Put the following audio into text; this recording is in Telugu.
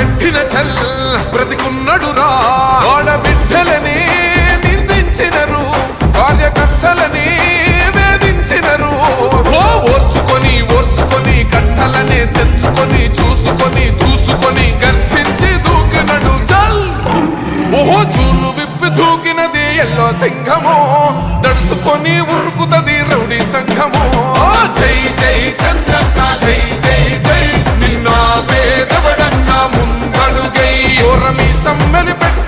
పెట్టిన చల్ బ్రతికున్నడురా ఆడబిడ్డలని నిందించినరు కార్యకర్తలని వేధించినరు. ఓర్చుకొని ఓర్చుకొని కట్టలనే తెంచుకొని చూసుకొని దూసుకొని గర్జించి దూకినడు చల్ ఓహో చూలు విప్పి దూకినది ఎల్లో సింహము. దడుసుకొని ఉరుకు ഓർമ്മീ സമ്മന് പെട്ട